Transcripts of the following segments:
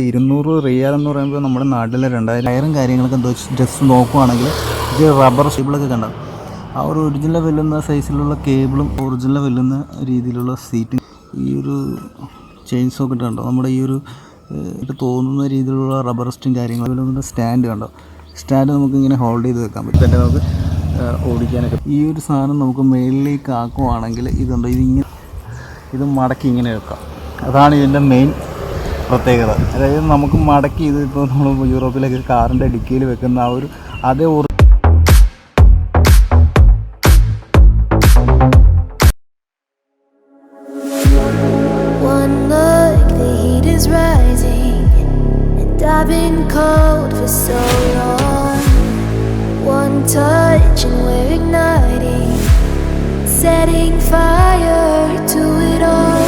ഇരുന്നൂറ് റിയാൽ എന്ന് പറയുമ്പോൾ നമ്മുടെ നാട്ടിലെ രണ്ടായിരം ടയറും കാര്യങ്ങളൊക്കെ എന്തോ ജസ്റ്റ് നോക്കുവാണെങ്കിൽ ഇത് റബ്ബർ ഷേബിളൊക്കെ കണ്ട. ആ ഒരു ഒറിജിനൽ വെല്ലുന്ന സൈസിലുള്ള കേബിളും ഒറിജിനൽ വെല്ലുന്ന രീതിയിലുള്ള സീറ്റും ഈ ഒരു ചെയിൻ സോക്കറ്റ് കണ്ടോ? നമ്മുടെ ഈ ഒരു തോന്നുന്ന രീതിയിലുള്ള റബ്ബർ സ്റ്റും കാര്യങ്ങളും അതിലൊന്നും സ്റ്റാൻഡ് കണ്ടോ? സ്റ്റാൻഡ് നമുക്ക് ഇങ്ങനെ ഹോൾഡ് ചെയ്ത് വെക്കാൻ പറ്റും. തന്നെ നമുക്ക് ഓടിക്കാനൊക്കെ. ഈ ഒരു സാധനം നമുക്ക് മേളിലേക്ക് ആക്കുവാണെങ്കിൽ ഇതുണ്ടോ? ഇതിങ്ങനെ ഇത് മടക്കി ഇങ്ങനെ വെക്കാം. അതാണ് ഇതിന്റെ മെയിൻ പ്രത്യേകത അതായത് നമുക്ക് മടക്കി ഇത് ഇപ്പോൾ നമ്മൾ യൂറോപ്പിലൊക്കെ കാറിന്റെ ഡിക്കിയിൽ വെക്കുന്ന ആ ഒരു അതേ I've setting fire to it all.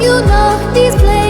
You know these flames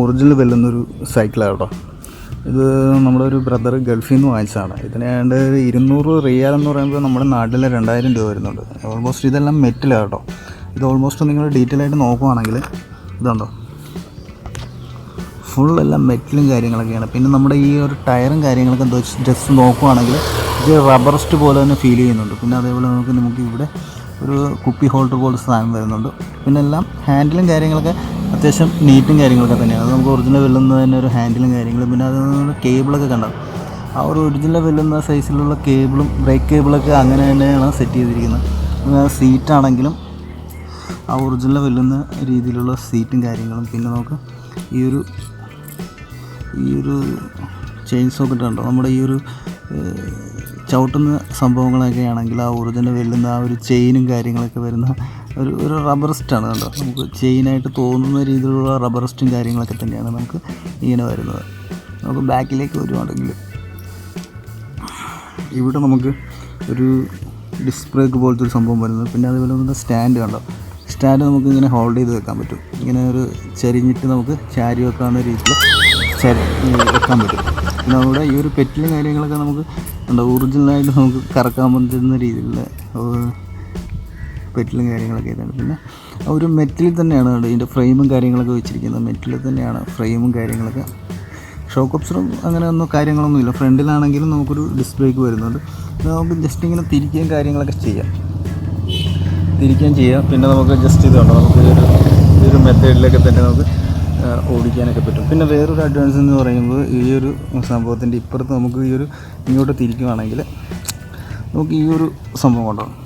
original വെല്ലുന്നൊരു സൈക്കിളാണ് കേട്ടോ ഇത് നമ്മുടെ ഒരു ബ്രദർ ഗൾഫിൽ നിന്ന് വാങ്ങിച്ചതാണ്. ഇതിന് ഏതാണ്ട് ഇരുന്നൂറ് റിയാൽ എന്ന് പറയുമ്പോൾ നമ്മുടെ നാട്ടിലെ രണ്ടായിരം രൂപ വരുന്നുണ്ട്. ഓൾമോസ്റ്റ് ഇതെല്ലാം മെറ്റിലാണ് കേട്ടോ ഇത് ഓൾമോസ്റ്റ് നിങ്ങൾ ഡീറ്റെയിൽ ആയിട്ട് നോക്കുവാണെങ്കിൽ ഇതുണ്ടോ? ഫുൾ എല്ലാം മെറ്റലും കാര്യങ്ങളൊക്കെയാണ്. പിന്നെ നമ്മുടെ ഈ ഒരു ടയറും കാര്യങ്ങളൊക്കെ എന്താ ജസ്റ്റ് നോക്കുവാണെങ്കിൽ ഇത് റബ്ബറസ്റ്റ് പോലെ തന്നെ ഫീൽ ചെയ്യുന്നുണ്ട്. പിന്നെ അതേപോലെ നമുക്ക് നമുക്ക് ഇവിടെ ഒരു കുപ്പി ഹോൾഡർ പോലെ സാധനം വരുന്നുണ്ട്. പിന്നെ എല്ലാം ഹാൻഡിലും കാര്യങ്ങളൊക്കെ അത്യാവശ്യം നീറ്റും കാര്യങ്ങളൊക്കെ തന്നെയാണ്. അത് നമുക്ക് ഒറിജിനൽ വെല്ലുന്ന തന്നെ ഒരു ഹാൻഡിലും കാര്യങ്ങളും. പിന്നെ അത് കേബിളൊക്കെ കണ്ടത് ആ ഒരു ഒറിജിനൽ വെല്ലുന്ന സൈസിലുള്ള കേബിളും ബ്രേക്ക് കേബിളൊക്കെ അങ്ങനെ തന്നെയാണ് സെറ്റ് ചെയ്തിരിക്കുന്നത്. പിന്നെ സീറ്റാണെങ്കിലും ആ ഒറിജിനൽ വെല്ലുന്ന രീതിയിലുള്ള സീറ്റും കാര്യങ്ങളും. പിന്നെ നമുക്ക് ഈ ഒരു ഈ ഒരു ചെയിൻ സോക്കറ്റ് ഉണ്ടോ നമ്മുടെ ഈ ഒരു ചവിട്ടുന്ന സംഭവങ്ങളൊക്കെ ആണെങ്കിൽ ആ ഒറിജിനൽ വെല്ലുന്ന ആ ഒരു ചെയിനും കാര്യങ്ങളൊക്കെ വരുന്ന ഒരു ഒരു റബ്ബർ സ്റ്റാണ് കണ്ടോ? നമുക്ക് ചെയിനായിട്ട് തോന്നുന്ന രീതിയിലുള്ള റബ്ബർ സ്റ്റും കാര്യങ്ങളൊക്കെ തന്നെയാണ് നമുക്ക് ഇങ്ങനെ വരുന്നത്. നമുക്ക് ബാക്കിലേക്ക് വരുവാണെങ്കിൽ ഇവിടെ നമുക്ക് ഒരു ഡിസ്ക് ബ്രേക്ക് പോലത്തെ ഒരു സംഭവം വരുന്നത്. പിന്നെ അതുപോലെ തന്നെ സ്റ്റാൻഡ് കണ്ടോ? സ്റ്റാൻഡ് നമുക്ക് ഇങ്ങനെ ഹോൾഡ് ചെയ്ത് വെക്കാൻ പറ്റും. ഇങ്ങനെ ഒരു ചെരിഞ്ഞിട്ട് നമുക്ക് ചാരി വെക്കാവുന്ന രീതിയിൽ വെക്കാൻ പറ്റും. പിന്നെ അവിടെ ഈ ഒരു പെറ്റിലും കാര്യങ്ങളൊക്കെ നമുക്ക് എന്താ ഒറിജിനലായിട്ട് നമുക്ക് കറക്കാൻ പറ്റുന്ന രീതിയിലുള്ള പെറ്റിലും കാര്യങ്ങളൊക്കെ ഇതാണ്. പിന്നെ ഒരു മെറ്റലിൽ തന്നെയാണ് ഇതിന്റെ ഫ്രെയിമും കാര്യങ്ങളൊക്കെ വെച്ചിരിക്കുന്നത്. മെറ്റലിൽ തന്നെയാണ് ഫ്രെയിമും കാര്യങ്ങളൊക്കെ. ഷോക്ക് ഓപ്ഷനും അങ്ങനെ ഒന്നും കാര്യങ്ങളൊന്നുമില്ല ഫ്രണ്ടിലാണെങ്കിലും നമുക്കൊരു ഡിസ്പ്ലേക്ക് വരുന്നുണ്ട്. നമുക്ക് ജസ്റ്റ് ഇങ്ങനെ തിരിക്കുകയും കാര്യങ്ങളൊക്കെ ചെയ്യാം. തിരിക്കുകയും ചെയ്യാം. പിന്നെ നമുക്ക് ജസ്റ്റ് ഇതുണ്ട് നമുക്ക് ഈ ഒരു മെത്തേഡിലൊക്കെ തന്നെ നമുക്ക് ഓടിക്കാനൊക്കെ പറ്റും. പിന്നെ വേറൊരു അഡ്വാൻസ് എന്ന് പറയുമ്പോൾ ഈ ഒരു സംഭവത്തിന്റെ ഇപ്പുറത്ത് നമുക്ക് ഈ ഒരു ഇങ്ങോട്ട് തിരിക്കുവാണെങ്കിൽ നമുക്ക് ഈ ഒരു സംഭവം ഉണ്ടാവും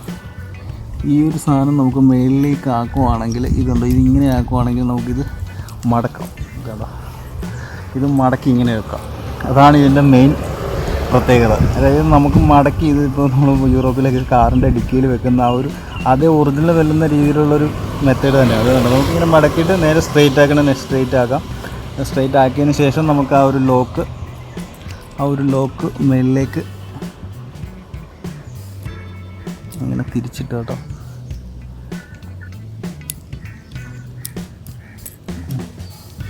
ഈ ഒരു സാധനം നമുക്ക് മേളിലേക്ക് ആക്കുവാണെങ്കിൽ ഇതുണ്ടോ? ഇതിങ്ങനെ ആക്കുവാണെങ്കിൽ നമുക്കിത് മടക്കാം. കേട്ടോ ഇത് മടക്കി ഇങ്ങനെ വെക്കാം. അതാണ് ഇതിന്റെ മെയിൻ പ്രത്യേകത. അതായത് നമുക്ക് മടക്കി ഇത് ഇപ്പോൾ നമ്മൾ യൂറോപ്പിലൊക്കെ കാറിന്റെ ഡിക്കിയിൽ വെക്കുന്ന ആ ഒരു അതേ ഒറിജിനൽ വെല്ലുന്ന രീതിയിലുള്ളൊരു മെത്തേഡ് തന്നെയാണ് അത് നമുക്കിങ്ങനെ മടക്കിയിട്ട് നേരെ സ്ട്രെയിറ്റ് ആക്കണം സ്ട്രെയിറ്റ് ആക്കാം. സ്ട്രെയിറ്റ് ആക്കിയതിന് ശേഷം നമുക്ക് ആ ഒരു ലോക്ക് ആ ഒരു ലോക്ക് മേളിലേക്ക് അങ്ങനെ തിരിച്ചിട്ട് കേട്ടോ.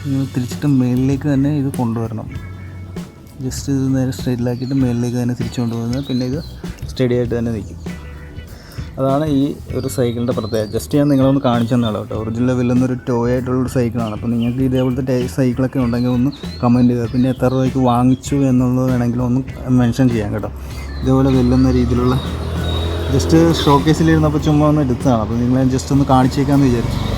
ഇങ്ങനെ തിരിച്ചിട്ട് മേളിലേക്ക് തന്നെ ഇത് കൊണ്ടുവരണം. ജസ്റ്റ് ഇത് നേരെ സ്ട്രെയിറ്റിലാക്കിയിട്ട് മേളിലേക്ക് തന്നെ തിരിച്ചു കൊണ്ടുപോകുന്നത് പിന്നെ ഇത് സ്റ്റഡി ആയിട്ട് തന്നെ നിൽക്കും. അതാണ് ഈ ഒരു സൈക്കിളിന്റെ പ്രത്യേകത. ജസ്റ്റ് ഞാൻ നിങ്ങളൊന്ന് കാണിച്ചു തന്നാളോ കേട്ടോ. ഒറിജിനൽ വില്ലുന്നൊരു ടോയ് ആയിട്ടുള്ളൊരു സൈക്കിളാണ് അപ്പോൾ നിങ്ങൾക്ക് ഇതേപോലത്തെ സൈക്കിളൊക്കെ ഉണ്ടെങ്കിൽ ഒന്ന് കമന്റ് ചെയ്യുക പിന്നെ എത്ര രൂപയ്ക്ക് വാങ്ങിച്ചു എന്നുള്ളത് വേണമെങ്കിൽ ഒന്ന് മെൻഷൻ ചെയ്യാം കേട്ടോ. ഇതേപോലെ വെല്ലുന്ന രീതിയിലുള്ള ജസ്റ്റ് ഷോക്കേസിലിരുന്നപ്പോൾ ചുമ്മാ ഒന്ന് എടുത്തതാണ്. അപ്പോൾ നിങ്ങളെ ജസ്റ്റ് ഒന്ന് കാണിച്ചേക്കാമെന്ന് വിചാരിച്ചു.